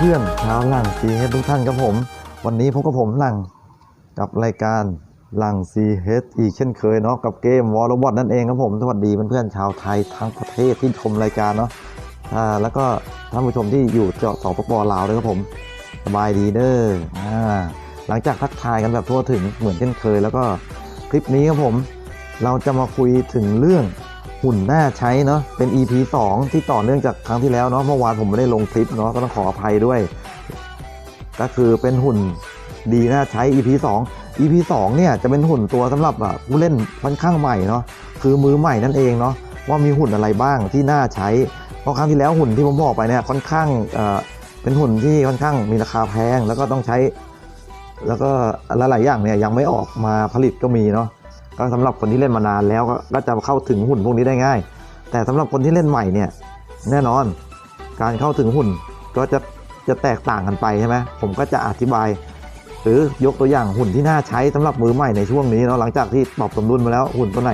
สดีครับเพื่อนชาวหลังซีเฮดทุกท่านครับผม วันนี้พบกับผมหลังกับรายการหลังซีเฮดอีกเช่นเคยเนาะกับเกมวอลล์บอลนั่นเองครับผมสวัสดีเพื่อนๆชาวไทยทั้งประเทศที่ชมรายการเนาะอ่าแล้วก็ท่านผู้ชมที่อยู่เจาะสปปลาวด้วยครับผมสบายดีเด้ออ่าหลังจากทักทายกันแบบทั่วถึงเหมือนเช่นเคย แล้วก็คลิปนี้ครับผม เราจะมาคุยถึงเรื่อง หุ่นหน้าใช้เนาะเป็น EP 2 ที่ต่อเนื่องจากครั้งที่แล้วเนาะเมื่อวานผมไม่ได้ลงคลิปเนาะก็ต้องขออภัยด้วย ก็คือเป็นหุ่นดีน่าใช้ EP 2 EP 2เนี่ยจะเป็นหุ่นตัวสำหรับอะผู้เล่นค่อนข้างใหม่เนาะคือมือใหม่นั่นเองเนาะว่ามีหุ่นอะไรบ้างที่น่าใช้เพราะครั้งที่แล้วหุ่นที่ผมบอกไปเนี่ยค่อนข้างเอ่อเป็นหุ่นที่ค่อนข้างมีราคาแพงแล้วก็ต้องใช้ แล้วก็หลายๆอย่างเนี่ยยังไม่ออกมาผลิตก็มีเนาะ ก็สำหรับคนที่เล่นมานานแล้วก็จะเข้าถึงหุ่นพวกนี้ได้ง่าย แต่สำหรับคนที่เล่นใหม่เนี่ยแน่นอนการเข้าถึงหุ่นก็จะจะแตกต่างกันไปใช่ไหมผมก็จะอธิบาย หรือยกตัวอย่างหุ่นที่น่าใช้สำหรับมือใหม่ในช่วงนี้เนาะหลังจากที่ปรับสมดุลมาแล้วหุ่นตัวไหน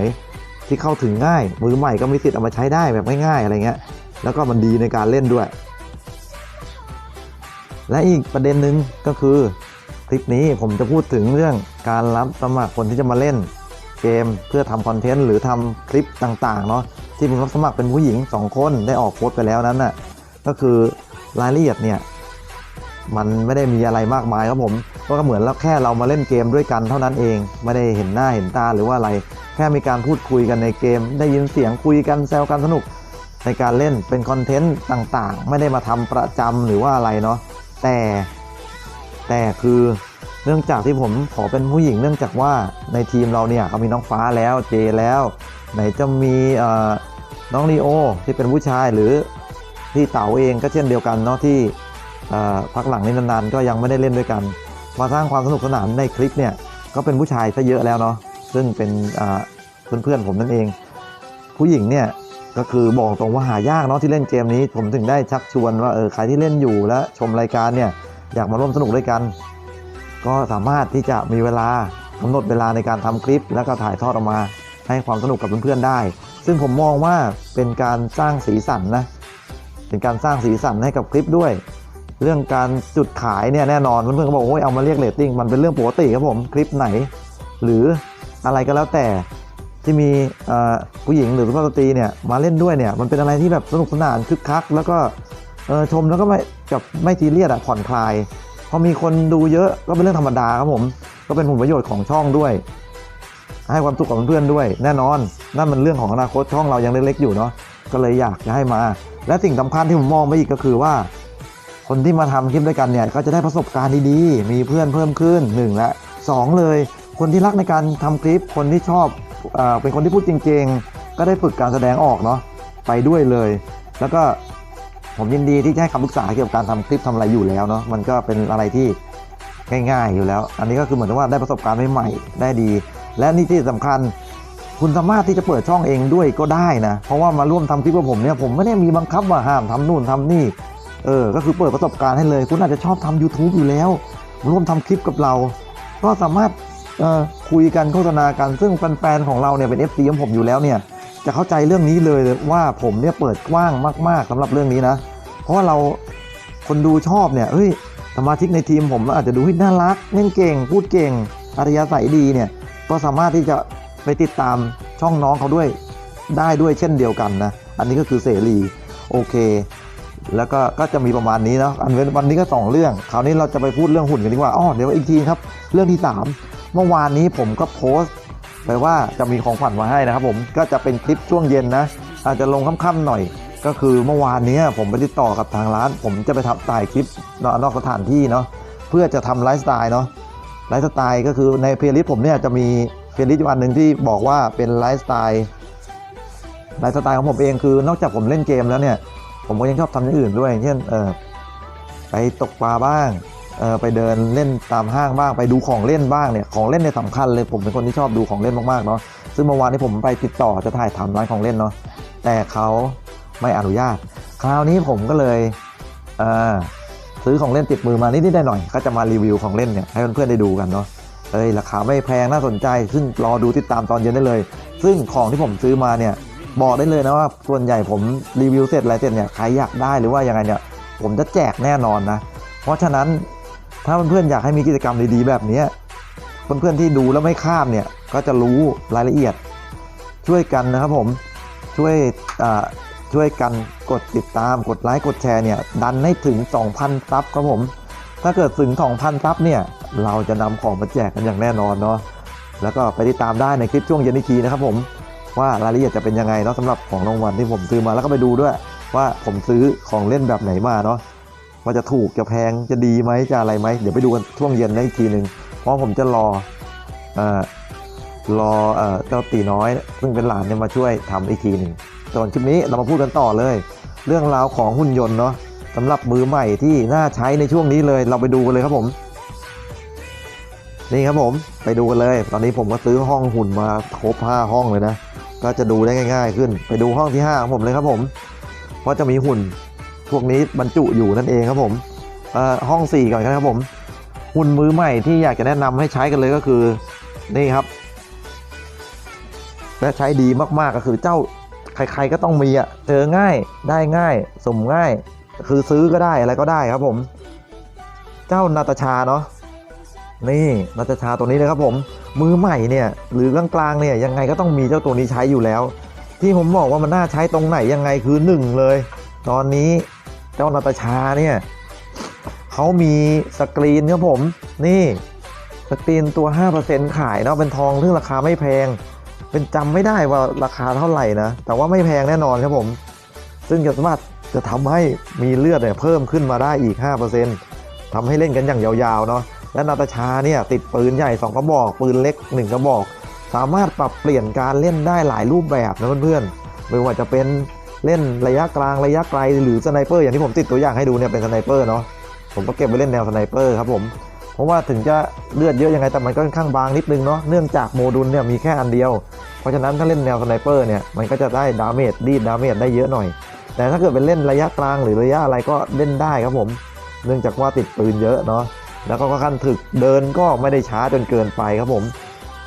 ที่เข้าถึงง่าย มือใหม่ก็มีสิทธิ์เอามาใช้ได้แบบง่ายๆอะไรเงี้ยแล้วก็มันดีในการเล่นด้วย และอีกประเด็นหนึ่งก็คือคลิปนี้ผมจะพูดถึงเรื่องการรับสมัครคนที่จะมาเล่น เกมเพื่อทำคอนเทนต์หรือทำคลิปต่างๆเนาะที่ผมรับสมัครเป็นผู้หญิง 2 คนได้ออกโพสต์ไปแล้วนั้นน่ะก็คือรายละเอียดเนี่ยมันไม่ได้มีอะไรมากมายครับผมก็เหมือนแล้วแค่เรามาเล่นเกมด้วยกันเท่านั้นเอง ไม่ได้เห็นหน้าเห็นตาหรือว่าอะไร แค่มีการพูดคุยกันในเกม ได้ยินเสียงคุยกันแซวกันสนุก ในการเล่นเป็นคอนเทนต์ต่างๆ ไม่ได้มาทำประจำหรือว่าอะไรเนาะแต่แต่คือ เนื่องจากที่ผมขอเป็นผู้หญิงเนื่องจากว่าในทีมเราเนี่ยเขามีน้องฟ้าแล้วเจแล้ว ไหนจะมีน้องลีโอที่เป็นผู้ชายหรือที่เต๋าเองก็เช่นเดียวกันเนาะที่พักหลังนี้นานๆก็ยังไม่ได้เล่นด้วยกัน มาสร้างความสนุกสนานในคลิปเนี่ยก็เป็นผู้ชายซะเยอะแล้วเนาะซึ่งเป็นเพื่อนๆผมนั่นเอง ผู้หญิงเนี่ยก็คือบอกตรงว่าหายากเนาะที่เล่นเกมนี้ ผมถึงได้ชักชวนว่าเออใครที่เล่นอยู่และชมรายการเนี่ยอยากมาร่วมสนุกด้วยกัน ก็สามารถที่จะมีเวลากำหนดเวลาในการทำคลิป แล้วก็ถ่ายทอดออกมาให้ความสนุกกับเพื่อนๆได้ ซึ่งผมมองว่าเป็นการสร้างสีสันนะ เป็นการสร้างสีสันให้กับคลิปด้วย เรื่องการจุดขายเนี่ยแน่นอนเพื่อนๆก็บอกโอ้ยเอามาเรียกเรตติ้งมันเป็นเรื่องปกติครับผมคลิปไหน หรืออะไรก็แล้วแต่ที่มีผู้หญิงหรือสุภาพสตรีเนี่ยมาเล่นด้วยเนี่ยมันเป็นอะไรที่แบบสนุกสนานคึกคัก แล้วก็ชมแล้วก็ไม่กับไม่ซีเรียสอะผ่อนคลาย พอมีคนดูเยอะก็เป็นเรื่องธรรมดาครับผม ก็เป็นผลประโยชน์ของช่องด้วย ให้ความสุขกับเพื่อนๆด้วย แน่นอนนั่นมันเรื่องของอนาคตช่องเรายังเล็กๆอยู่เนาะก็เลยอยากจะให้มา และสิ่งสำคัญที่ผมมองไปอีกก็คือว่า คนที่มาทำคลิปด้วยกันเนี่ยก็จะได้ประสบการณ์ดีๆ มีเพื่อนเพิ่มขึ้นหนึ่งและสองเลย คนที่รักในการทำคลิป คนที่ชอบอเป็นคนที่พูดจริงๆก็ได้ฝึกการแสดงออกเนาะไปด้วยเลย แล้วก็ ผมยินดีที่จะให้คำปรึกษาเกี่ยวกับการทำคลิปทำอะไรอยู่แล้วเนาะมันก็เป็นอะไรที่ง่ายๆอยู่แล้ว อันนี้ก็คือเหมือนว่าได้ประสบการณ์ใหม่ๆได้ดี และนี่ที่สำคัญ คุณสามารถที่จะเปิดช่องเองด้วยก็ได้นะ เพราะว่ามาร่วมทำคลิปกับผมเนี่ยผมไม่ได้มีบังคับว่าห้ามทำนู่นทำนี่เออก็คือเปิดประสบการณ์ให้เลย คุณอาจจะชอบทำ YouTube อยู่แล้ว ร่วมทำคลิปกับเรา ก็สามารถคุยกันโฆษณากันซึ่งแฟนๆของเราเนี่ยเป็น FC ของผมอยู่แล้วเนี่ย จะเข้าใจเรื่องนี้เลยว่าผมเนี่ยเปิดกว้างมาก ๆสำหรับเรื่องนี้นะ เพราะว่าเราคนดูชอบเนี่ยเฮ้ยสมาชิกในทีมผมอาจจะดูที่น่ารักเล่นเก่ง พูดเก่งอัธยาศัยดีเนี่ยก็สามารถที่จะไปติดตามช่องน้องเขาด้วยได้ด้วยเช่นเดียวกันนะ อันนี้ก็คือเสรีโอเค แล้วก็ก็จะมีประมาณนี้นะอันเว้นวันนี้ก็สองเรื่อง คราวนี้เราจะไปพูดเรื่องหุ่นกันดีกว่าอ๋อเดี๋ยวอีกทีครับ เรื่องที่สามเมื่อวานนี้ผมก็โพสต์ ไปลว่าจะมีของขวัญมาให้นะครับผมก็จะเป็นคลิปช่วงเย็นนะ อาจจะลงค่ำๆหน่อย ก็คือเมื่อวานนี้ผมไปติดต่อกับทางร้าน ผมจะไปทำถ่ายคลิปนอกนอกสถานที่เนาะเพื่อจะทำไลฟ์สไตล์เนาะไลฟ์สไตล์ก็คือในเพลย์ลิสต์ผมเนี่ยจะมีเพลย์ลิสต์อยู่อันหนึ่งที่บอกว่าเป็นไลฟ์สไตล์ไลฟ์สไตล์ของผมเองคือนอกจากผมเล่นเกมแล้วเนี่ย ผมก็ยังชอบทำอย่างอื่นด้วยเช่นเออไปตกปลาบ้าง ไปเดินเล่นตามห้างบ้างไปดูของเล่นบ้างเนี่ยของเล่นเนี่ยสำคัญเลยผมเป็นคนที่ชอบดูของเล่นมากๆเนาะซึ่งเมื่อวานนี้ผมไปติดต่อจะถ่ายทำร้านของเล่นเนาะแต่เขาไม่อนุญาต คราวนี้ผมก็เลยเซื้อของเล่นติดมือมานิดๆหน่อยๆก็จะมารีวิวของเล่นเนี่ยให้เพื่อนๆได้ดูกันเนาะเอ้ยราคาไม่แพงน่าสนใจ ซึ่งรอดูติดตามตอนเย็นได้เลย ซึ่งของที่ผมซื้อมาเนี่ยบอกได้เลยนะว่าส่วนใหญ่ผมรีวิวเสร็จอะไรเสร็จเนี่ยใครอยากได้หรือว่ายังไงเนี่ยผมจะแจกแน่นอนนะ เพราะฉะนั้น ถ้าเพื่อนๆอยากให้มีกิจกรรมดีๆแบบนี้เพื่อนๆที่ดูแล้วไม่ข้ามเนี่ยก็จะรู้รายละเอียด ช่วยกันนะครับผมช่วยอ่าช่วยกันกดติดตามกดไลค์กดแชร์เนี่ยดันให้ถึง 2,000ซับครับผมถ้าเกิดถึง 2,000ซับเนี่ยเราจะนำของมาแจกกันอย่างแน่นอนเนาะแล้วก็ไปติดตามได้ในคลิปช่วงเย็นอีกทีนะครับผมว่ารายละเอียดจะเป็นยังไงเนาะสำหรับของรางวัลที่ผมซื้อมาแล้วก็ไปดูด้วย ว่าผมซื้อของเล่นแบบไหนมาเนาะ ว่าจะถูกจะแพงจะดีไหมจะอะไรไหมเดี๋ยวไปดูกันช่วงเย็นได้อีกทีหนึ่งเพราะผมจะรอเอ่อรอเอ่อเจ้าตีน้อย ซึ่งเป็นหลานเนี่ยมาช่วยทำอีกทีหนึ่งส่วนคลิปนี้เรามาพูดกันต่อเลย เรื่องราวของหุ่นยนต์เนาะสำหรับมือใหม่ที่น่าใช้ในช่วงนี้เลย เราไปดูกันเลยครับผมนี่ครับผมไปดูกันเลย ตอนนี้ผมก็ซื้อห้องหุ่นมาครบ5ห้องเลยนะก็จะดูได้ง่าย ๆ ขึ้น ไปดูห้องที่5ของผมเลยครับผมเพราะจะมีหุ่น พวกนี้บรรจุอยู่นั่นเองครับผมห้อง 4 ก่อนครับผมหุ่นมือใหม่ที่อยากจะแนะนำให้ใช้กันเลยก็คือนี่ครับ และใช้ดีมากๆก็คือเจ้าใครๆก็ต้องมีอะเจอง่ายได้ง่ายสมง่าย คือซื้อก็ได้อะไรก็ได้ครับผม เจ้านาตาชาเนาะนี่นาตาชาตัวนี้เลยครับผม มือใหม่เนี่ย หรือกลางๆเนี่ยยังไงก็ต้องมีเจ้าตัวนี้ใช้อยู่แล้ว ที่ผมบอกว่ามันน่าใช้ตรงไหนยังไงคือหนึ่งเลย ตอนนี้ เจ้านาตาชาเนี่ยเขามีสกรีนครับผม นี่สกรีนตัว 5%ขายเนาะเป็นทองซึ่งราคาไม่แพง เป็นจำไม่ได้ว่าราคาเท่าไหร่นะ แต่ว่าไม่แพงแน่นอนครับผม ซึ่งจะสามารถจะทำให้มีเลือดเนี่ยเพิ่มขึ้นมาได้อีก 5%ทำให้เล่นกันอย่างยาวๆเนาะและนาตาชาเนี่ยติดปืนใหญ่ 2 กระบอก ปืนเล็ก 1 กระบอก สามารถปรับเปลี่ยนการเล่นได้หลายรูปแบบนะเพื่อนๆไม่ว่าจะเป็น เล่นระยะกลางระยะไกลหรือสไนเปอร์อย่างที่ผมติดตัวอย่างให้ดูเนี่ยเป็นสไนเปอร์เนาะผมก็เก็บไว้เล่นแนวสไนเปอร์ครับผมเพราะว่าถึงจะเลือดเยอะยังไงแต่มันก็ค่อนข้างบางนิดนึงเนาะเนื่องจากโมดูลเนี่ยมีแค่อันเดียว เพราะฉะนั้นถ้าเล่นแนวสไนเปอร์เนี่ยมันก็จะได้ดาเมจดีดดาเมจได้เยอะหน่อย แต่ถ้าเกิดเป็นเล่นระยะกลางหรือระยะอะไรก็เล่นได้ครับผม เนื่องจากว่าติดปืนเยอะเนาะแล้วก็ค่อนถึกเดินก็ไม่ได้ช้าจนเกินไปครับผม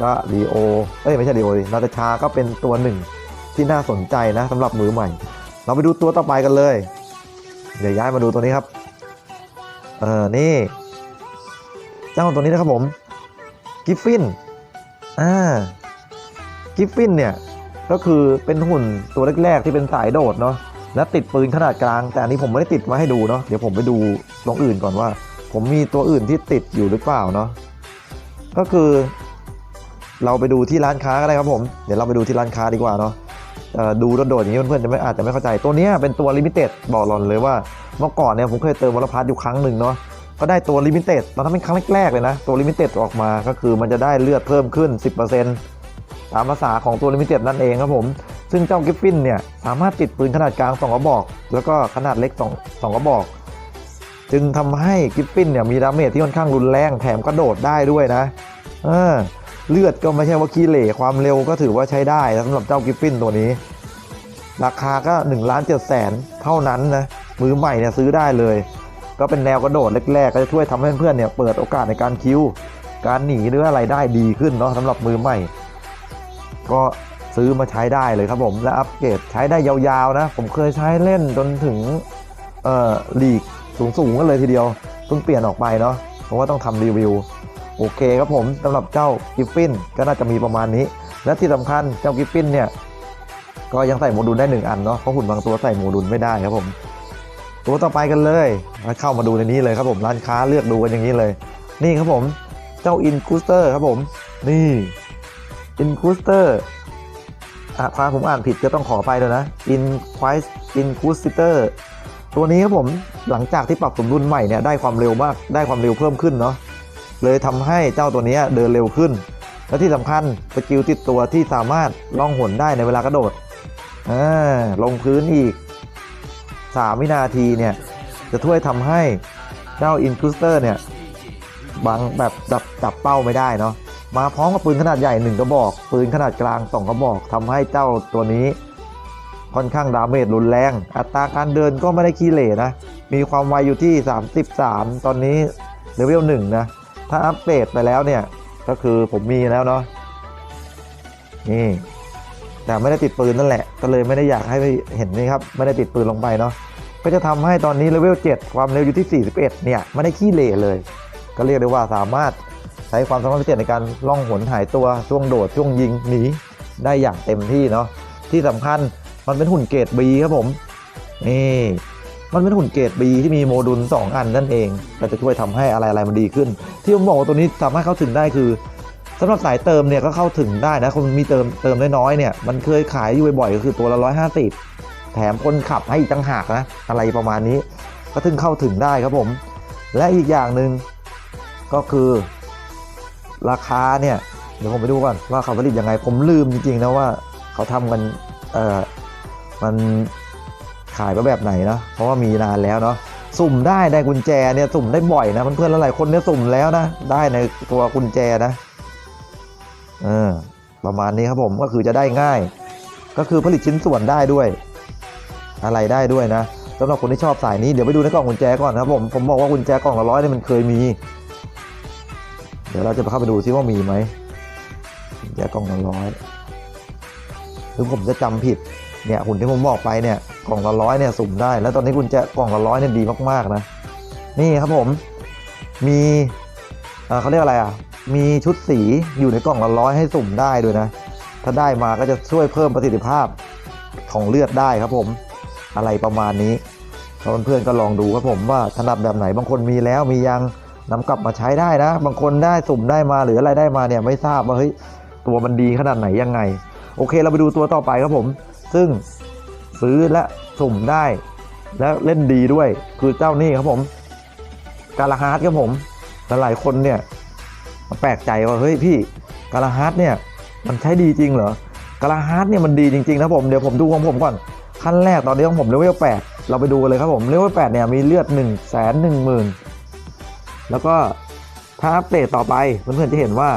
ก็ดีโอเอ้ยไม่ใช่ดีโอดินาตาชาก็เป็นตัวหนึ่ง ที่น่าสนใจนะสำหรับมือใหม่ เราไปดูตัวต่อไปกันเลย เดี๋ยวย้ายมาดูตัวนี้ครับ เออนี่ เจ้าตัวนี้นะครับผมกิฟฟินอ่ากิฟฟินเนี่ยก็คือเป็นหุ่นตัวแรกๆที่เป็นสายโดดเนาะและติดปืนขนาดกลาง แต่อันนี้ผมไม่ได้ติดมาให้ดูเนาะเดี๋ยวผมไปดูตรงอื่นก่อนว่า ผมมีตัวอื่นที่ติดอยู่หรือเปล่าเนาะก็คือ เราไปดูที่ร้านค้าก็ได้ครับผม เดี๋ยวเราไปดูที่ร้านค้าดีกว่าเนาะ ดูโดดๆอย่างนี้เพื่อนๆจะไม่อาจจะไม่เข้าใจตัวนี้เป็นตัวลิมิเต็ดบอกหลอนเลยว่าเมื่อก่อนเนี่ยผมเคยเติมวอลพัทอยู่ครั้งหนึ่งเนาะก็ได้ตัวลิมิเต็ดตอนนั้นเป็นครั้งแรกๆเลยนะ ตัวลิมิเต็ดออกมาก็คือมันจะได้เลือดเพิ่มขึ้น 10%ตามภาษาของตัวลิมิเต็ดนั่นเองครับผม ซึ่งเจ้ากิฟฟินเนี่ยสามารถติดปืนขนาดกลาง 2 กระบอก แล้วก็ขนาดเล็ก 2 2กระบอก จึงทำให้กิฟฟินเนี่ยมีดาเมจที่ค่อนข้างรุนแรงแถมกระโดดได้ด้วยนะ เออ เลือดก็ไม่ใช่ว่าขี้เหร่ความเร็วก็ถือว่าใช้ได้สำหรับเจ้ากิฟฟินตัวนี้ ราคาก็1ล้าน7แสนเท่านั้นนะมือใหม่เนี่ยซื้อได้เลย ก็เป็นแนวกระโดดแรกๆ ก็จะช่วยทำให้เพื่อนๆเนี่ยเปิดโอกาสในการคิวการหนีหรืออะไรได้ดีขึ้นเนาะสำหรับมือใหม่ ก็ซื้อมาใช้ได้เลยครับผมและอัปเกรดใช้ได้ยาวๆนะ ผมเคยใช้เล่นจนถึงเอ่อลีกสูงๆกันเลยทีเดียวเพิ่งเปลี่ยนออกไปเนาะเพราะว่าต้องทำรีวิว โอเคครับผมสำหรับเจ้ากิฟฟินก็น่าจะมีประมาณนี้ และที่สำคัญเจ้ากิฟฟินเนี่ยก็ยังใส่โมดูลได้หนึ่งอันเนาะเพราะหุ่นบางตัวใส่โมดูลไม่ได้ครับผม ตัวต่อไปกันเลยมาเข้ามาดูในนี้เลยครับผมร้านค้าเลือกดูกันอย่างนี้เลย นี่ครับผมเจ้าอินคูสเตอร์ครับผม นี่อินคูสเตอร์อะถ้าผมอ่านผิดก็ต้องขอไปด้วยนะอินควายอินคูสเตอร์ตัวนี้ครับผมหลังจากที่ปรับสมดุลใหม่เนี่ยได้ความเร็วมากได้ความเร็วเพิ่มขึ้นเนาะ เลยทำให้เจ้าตัวนี้เดินเร็วขึ้น และที่สำคัญสกิลติดตัวที่สามารถล่องหนได้ในเวลากระโดดอลงพื้นอีก 3 วินาทีเนี่ยจะช่วยทำให้เจ้าอินคลูสเตอร์เนี่ยบังแบบจับจับเป้าไม่ได้เนาะมาพร้อมกับปืนขนาดใหญ่ 1 กระบอก ปืนขนาดกลาง 2 กระบอกทำให้เจ้าตัวนี้ ค่อนข้างดาเมจรุนแรง อัตราการเดินก็ไม่ได้ขี้เหร่นะ มีความไวอยู่ที่ 33 ตอนนี้เลเวล1นะ ถ้าอัปเกรดไปแล้วเนี่ย ก็คือผมมีแล้วเนาะนี่แต่ไม่ได้ติดปืนนั่นแหละ ก็เลยไม่ได้อยากให้เห็นนี่ครับ ไม่ได้ติดปืนลงไปเนาะก็จะทำให้ตอนนี้เลเวล7ความเร็วอยู่ที่ 41 เนี่ยไม่ได้ขี้เหร่เลย ก็เรียกได้ว่าสามารถใช้ความสามารถพิเศษในการล่องหนหายตัวช่วงโดดช่วงยิงหนีได้อย่างเต็มที่เนาะที่สำคัญมันเป็นหุ่นเกรด B ครับผมนี่ มันเป็นหุ่นเกรด B ที่มีโมดูล 2 อันนั่นเองก็จะช่วยทำให้อะไรอะไรมันดีขึ้น ที่ผมบอกว่าตัวนี้สามารถเข้าถึงได้คือสำหรับสายเติมเนี่ยก็เข้าถึงได้นะคนมีเติมเติมน้อยๆเนี่ยมันเคยขายอยู่บ่อยๆก็คือตัวละ150 แถมคนขับให้อีกตั้งหากนะอะไรประมาณนี้ ก็ถึงเข้าถึงได้ครับผม และอีกอย่างหนึ่งก็คือ ราคาเนี่ยเดี๋ยวผมไปดูก่อนว่าเขาผลิตยังไงผมลืมจริงๆนะว่าเขาทำกันเออมัน ขายมาแบบไหนเนาะเพราะว่ามีนานแล้วเนาะสุ่มได้ในกุญแจเนี่ยสุ่มได้บ่อยนะเพื่อนๆหลายคนเนี่ยสุ่มแล้วนะได้ในตัวกุญแจนะเออประมาณนี้ครับผมก็คือจะได้ง่าย ก็คือผลิตชิ้นส่วนได้ด้วย อะไรได้ด้วยนะสำหรับคนที่ชอบสายนี้เดี๋ยวไปดูในกล่องกุญแจก่อนครับผมผมบอกว่ากุญแจกล่องละร้อยเนี่ยมันเคยมี เดี๋ยวเราจะไปเข้าไปดูซิว่ามีไหมกุญแจกล่องละร้อยถึงผมจะจำผิด เนี่ยหุ่นที่ผมบอกไปเนี่ยกล่องละร้อยเนี่ยสุ่มได้ แล้วตอนนี้กุญแจกล่องละร้อยเนี่ยดีมากๆนะ นี่ครับผมมีเขาเรียกอะไรอะมีชุดสีอยู่ในกล่องละร้อยให้สุ่มได้ด้วยนะ ถ้าได้มาก็จะช่วยเพิ่มประสิทธิภาพของเลือดได้ครับผมอะไรประมาณนี้เพื่อนๆก็ลองดูครับผมว่าถนัดแบบไหนบางคนมีแล้วมียังนำกลับมาใช้ได้นะ บางคนได้สุ่มได้มาหรืออะไรได้มาเนี่ยไม่ทราบว่าเฮ้ยตัวมันดีขนาดไหนยังไง โอเคเราไปดูตัวต่อไปครับผม ซึ่งซื้อและสุ่มได้ และเล่นดีด้วยคือเจ้านี่ครับผมกาลาฮาร์ดครับผมหลายคนเนี่ยแปลกใจว่าเฮ้ยพี่กาลาฮาร์ดเนี่ยมันใช้ดีจริงเหรอกาลาฮาร์ดเนี่ยมันดีจริงๆนะผมเดี๋ยวผมดูของผมก่อนขั้นแรกตอนนี้ของผมเลเวล8เราไปดูกันเลยครับผมเลเวล8เนี่ยมีเลือด 1 1 0 0 0 0แล้วก็ถ้าอัปเดตต่อไปเพื่อนๆจะเห็นว่า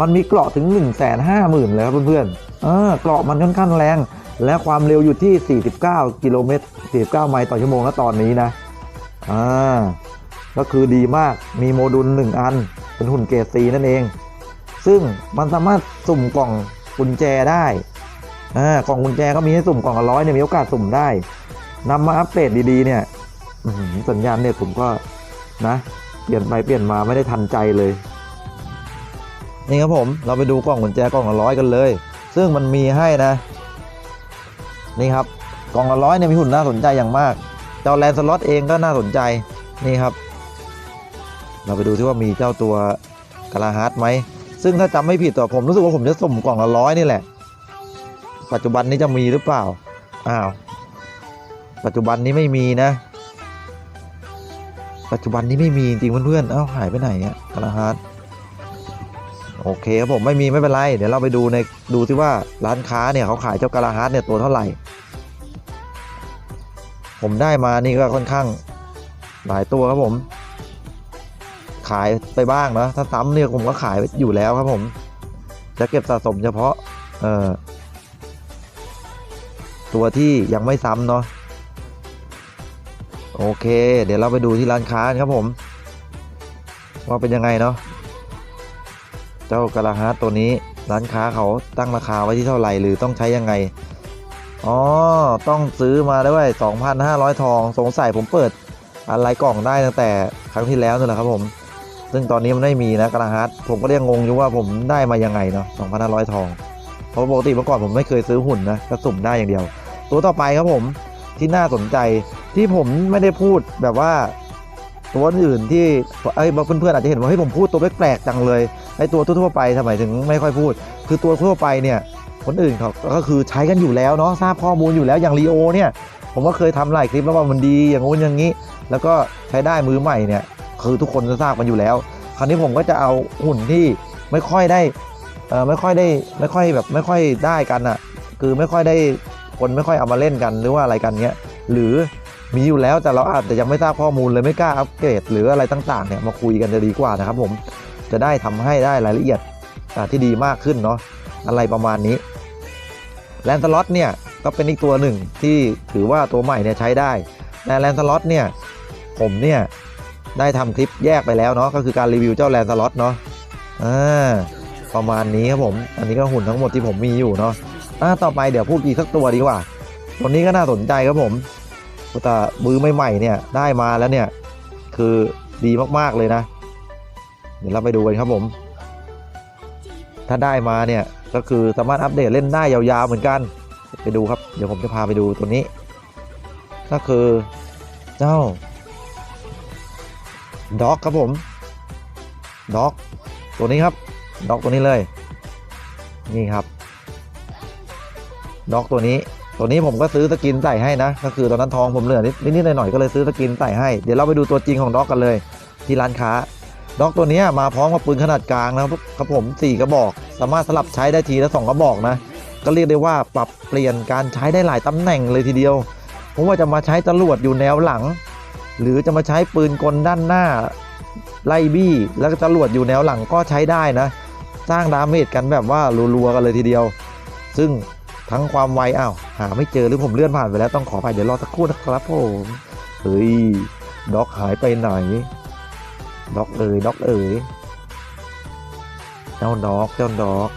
มันมีเกราะถึง 1 5 0 0 0 0เลยครับเพื่อนๆเออเกราะมันค่อนข้างแรง และความเร็วอยู่ที่ 49 กิโลเมตร 49 ไมล์ต่อชั่วโมงแล้วตอนนี้นะ อ่า ก็คือดีมาก มีโมดูล 1 อัน เป็นหุ่นเกรดซีนั่นเอง ซึ่งมันสามารถสุ่มกล่องกุญแจได้ อ่ากล่องกุญแจก็มีให้สุ่มกล่องละร้อยเนี่ยมีโอกาสสุ่มได้ นำมาอัปเดตดีๆ เนี่ยสัญญาณเนี่ยผมก็นะ เปลี่ยนไปเปลี่ยนมาไม่ได้ทันใจเลย นี่ครับผม เราไปดูกล่องกุญแจกล่องละร้อยกันเลย ซึ่งมันมีให้นะ นี่ครับกล่องละร้อยเนี่ยมีหุ่นน่าสนใจอย่างมาก เจ้าแลนสล็อตเองก็น่าสนใจนี่ครับ เราไปดูที่ว่ามีเจ้าตัวกาลาฮาร์ดไหมซึ่งถ้าจำไม่ผิดตัวผมรู้สึกว่าผมจะสุ่มกล่องละร้อยนี่แหละ ปัจจุบันนี้จะมีหรือเปล่าอ้าวปัจจุบันนี้ไม่มีนะ ปัจจุบันนี้ไม่มีจริงเพื่อนๆเอ้าหายไปไหนอะกระฮาร์ด โอเคครับผมไม่มีไม่เป็นไร เดี๋ยวเราไปดูในดูที่ว่าร้านค้าเนี่ยเขาขายเจ้ากระฮาร์ดเนี่ยตัวเท่าไหร่ ผมได้มานี่ก็ค่อนข้างหลายตัวครับผม ขายไปบ้างนะถ้าซ้ำเนี่ยผมก็ขายอยู่แล้วครับผม จะเก็บสะสมเฉพาะเอ่อตัวที่ยังไม่ซ้ำเนาะโอเค เดี๋ยวเราไปดูที่ร้านค้าครับผม ว่าเป็นยังไงเนาะ เจ้ากระฮาร์ตตัวนี้ร้านค้าเขาตั้งราคาไว้ที่เท่าไหร่หรือต้องใช้ยังไง อ๋อ ต้องซื้อมาด้วย 2,500 ทอง สงสัยผมเปิดอะไรกล่องได้ตั้งแต่ครั้งที่แล้วนี่แหละครับผม ซึ่งตอนนี้มันไม่มีนะกระฮาร์ตผมก็เรียังงงอยู่ว่าผมได้มายังไงเนาะ2,500 ทอง เพราะปกติเมื่อก่อนผมไม่เคยซื้อหุ่นนะก็สุ่มได้อย่างเดียว ตัวต่อไปครับผมที่น่าสนใจที่ผมไม่ได้พูดแบบว่า ตัวอื่นที่ไอ้ยเพื่อนๆอาจจะเห็นว่าเฮ้ยผมพูดตัวแปลกๆจังเลยไอ้ตัวทั่วๆไปทำไมถึงไม่ค่อยพูด คือตัวทั่วไปเนี่ยคนอื่นเขาก็คือใช้กันอยู่แล้วเนาะทราบข้อมูลอยู่แล้วอย่างลีโอเนี่ยผมก็เคยทำหลายคลิปแล้วว่ามันดีอย่างงู้นอย่างนี้ แล้วก็ใช้ได้มือใหม่เนี่ยคือทุกคนจะทราบกันอยู่แล้ว คราวนี้ผมก็จะเอาหุ่นที่ไม่ค่อยได้เออไม่ค่อยได้ไม่ค่อยแบบไม่ค่อยได้กันอะคือไม่ค่อยได้คนไม่ค่อยเอามาเล่นกันหรือว่าอะไรกันเงี้ยหรือ มีอยู่แล้วแต่เราอาจจะยังไม่ทราบข้อมูลเลยไม่กล้าอัปเกรดหรืออะไรต่างๆเนี่ยมาคุยกันจะดีกว่านะครับผมจะได้ทำให้ได้รายละเอียดที่ดีมากขึ้นเนาะอะไรประมาณนี้แลนสล็อตเนี่ยก็เป็นอีกตัวหนึ่งที่ถือว่าตัวใหม่เนี่ยใช้ได้แต่แลนสล็อตเนี่ยผมเนี่ยได้ทำคลิปแยกไปแล้วเนาะก็คือการรีวิวเจ้าแลนสล็อตเนาะอ่าประมาณนี้ครับผม อันนี้ก็หุ่นทั้งหมดที่ผมมีอยู่เนาะอ่าต่อไปเดี๋ยวพูดอีกสักตัวดีกว่าตัวนี้ก็น่าสนใจครับผม แต่มือใหม่ๆเนี่ยได้มาแล้วเนี่ยคือดีมากๆเลยนะ เดี๋ยวเราไปดูกันครับผม ถ้าได้มาเนี่ยก็คือสามารถอัปเดตเล่นได้ยาวๆเหมือนกัน ไปดูครับ เดี๋ยวผมจะพาไปดูตัวนี้ ก็คือเจ้าด็อกครับผมด็อก ตัวนี้ครับด็อกตัวนี้เลย นี่ครับด็อกตัวนี้ ตัวนี้ผมก็ซื้อสกินใส่ให้นะ ก็คือตอนนั้นทองผมเหลือนิดนิดๆหน่อยๆก็เลยซื้อสกินใส่ให้ เดี๋ยวเราไปดูตัวจริงของด็อกกันเลย ที่ร้านค้าด็อกตัวนี้มาพร้อมกับปืนขนาดกลางนะครับครับผมสี่กระบอก สามารถสลับใช้ได้ทีละสองกระบอกนะ ก็เรียกได้ว่าปรับเปลี่ยนการใช้ได้หลายตำแหน่งเลยทีเดียวเพราะว่าจะมาใช้จรวดอยู่แนวหลัง หรือจะมาใช้ปืนกลด้านหน้าไล่บี้ แล้วก็จรวดอยู่แนวหลังก็ใช้ได้นะ สร้างดาเมจกันแบบว่ารัวๆกันเลยทีเดียว ซึ่ง ทั้งความไวอ้าวหาไม่เจอหรือผมเลื่อนผ่านไปแล้วต้องขอไปเดี๋ยวรอสักครู่นะครับผมเฮ้ยด็อกหายไปไหนด็อกเอ๋ยด็อกเอ๋ยเจ้าด็อกเจ้าด็อก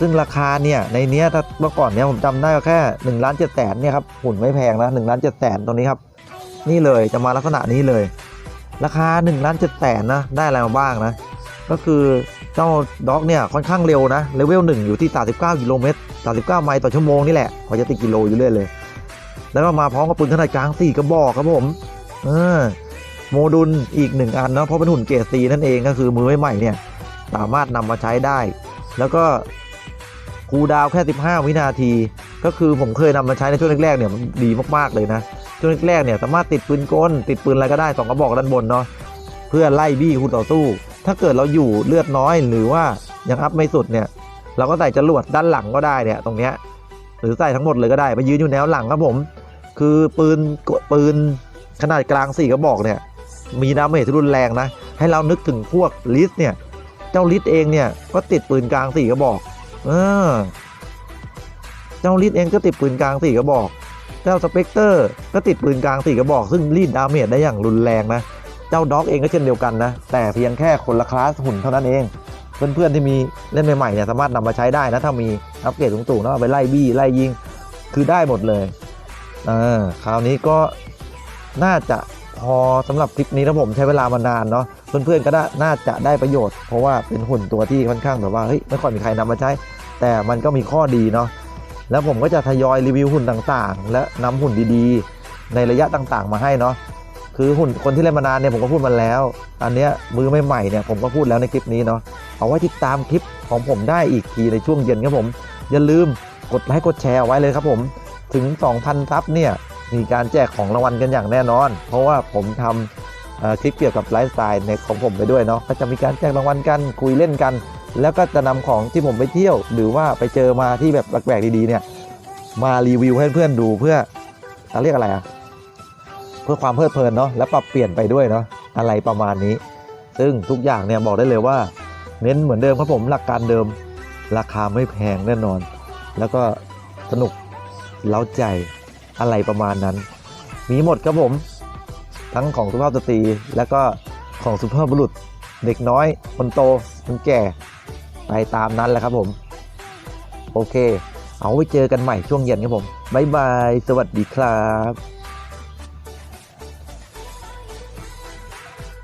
ซึ่งราคาเนี่ยในเนี้ยถ้าเมื่อก่อนเนี่ยผมจำได้ก็แค่1นึ่งล้านเจ็ดแสนเนี่ยครับหุ่นไม่แพงนะหนึ่งล้านเจ็ดแสนตรงนี้ครับ นี่เลยจะมาลักษณะนี้เลย ราคา1นึ่งล้านเจ็ดแสนนะได้อะไรมาบ้างนะ ก็คือ เจ้าด็อกเนี่ยค่อนข้างเร็วนะเลเวล1อยู่ที่ 39 กิโลเมตร 39 ไมล์ต่อชั่วโมงนี่แหละพอจะติดกิโลอยู่เรื่อยเลย แล้วก็มาพร้อมกับปืนขนาดกลาง4กระบอกครับผมเออโมดูลอีก1อันเนาะเพราะเป็นหุ่นเกรดซีนั่นเองก็คือมือใหม่ๆเนี่ยสามารถนำมาใช้ได้ แล้วก็คูดาวแค่ 15 วินาที ก็คือผมเคยนำมาใช้ในช่วงแรกๆเนี่ยมันดีมากๆเลยนะช่วงแรกๆเนี่ยสามารถติดปืนกลติดปืนอะไรก็ได้สองกระบอกด้านบนเนาะเพื่อไล่บี้คู่ต่อสู้ ถ้าเกิดเราอยู่เลือดน้อยหรือว่ายังอัพไม่สุดเนี่ย เราก็ใส่จรวดด้านหลังก็ได้เนี่ยตรงเนี้ยหรือใส่ทั้งหมดเลยก็ได้ไปยืนอยู่แนวหลังครับผม คือปืนปืนขนาดกลางสี่กระบอกเนี่ย มีดาเมจที่รุนแรงนะ ให้เรานึกถึงพวกลิสเนี่ยเจ้าลิสเองเนี่ยก็ติดปืนกลางสี่กระบอกเออเจ้าลิสเองก็ติดปืนกลางสี่กระบอก เจ้าสเปกเตอร์ก็ติดปืนกลางสี่กระบอก ซึ่งรีดดาเมจได้อย่างรุนแรงนะ เจ้าด็อกเองก็เช่นเดียวกันนะ แต่เพียงแค่คนละคลาสหุ่นเท่านั้นเอง เพื่อนๆที่มีเล่นใหม่ๆเนี่ยสามารถนำมาใช้ได้นะ ถ้ามีอัปเกรดสูงๆแล้วเอาไปไล่บี้ไล่ยิงคือได้หมดเลยอ่าคราวนี้ก็น่าจะพอสำหรับคลิปนี้นะผมใช้เวลามานานเนาะเพื่อนๆก็น่าจะได้ประโยชน์ เพราะว่าเป็นหุ่นตัวที่ค่อนข้างแบบว่าเฮ้ยไม่ค่อยมีใครนำมาใช้ แต่มันก็มีข้อดีเนาะแล้วผมก็จะทยอยรีวิวหุ่นต่างๆ และนำหุ่นดีๆ ในระยะต่างๆ มาให้เนาะ คือหุ่นคนที่เล่นมานานเนี่ยผมก็พูดมาแล้ว อันเนี้ยมือใหม่ๆเนี่ยผมก็พูดแล้วในคลิปนี้เนาะเอาไว้ติดตามคลิปของผมได้อีกทีในช่วงเย็นครับผม อย่าลืมกดไลค์กดแชร์เอาไว้เลยครับผมถึง 2,000ซับเนี่ยมีการแจกของรางวัลกันอย่างแน่นอน เพราะว่าผมทำคลิปเกี่ยวกับไลฟ์สไตล์ในของผมไปด้วยเนาะก็จะมีการแจกรางวัลกันคุยเล่นกัน แล้วก็จะนำของที่ผมไปเที่ยว หรือว่าไปเจอมาที่แบบแปลกๆดีๆเนี่ยมารีวิวให้เพื่อนดูเพื่อเขาเรียกอะไรอะ เพื่อความเพลิดเพลินเนาะและปรับเปลี่ยนไปด้วยเนาะอะไรประมาณนี้ ซึ่งทุกอย่างเนี่ยบอกได้เลยว่า เน้นเหมือนเดิมครับผมหลักการเดิม ราคาไม่แพงแน่นอน แล้วก็สนุกเล้าใจอะไรประมาณนั้น มีหมดครับผม ทั้งของสุภาพสตรีแล้วก็ของสุภาพบุรุษ เด็กน้อย คนโตคนแก่ไปตามนั้นแหละครับผม โอเค เอาไว้เจอกันใหม่ช่วงเย็นครับผม บ๊ายบาย สวัสดีครับ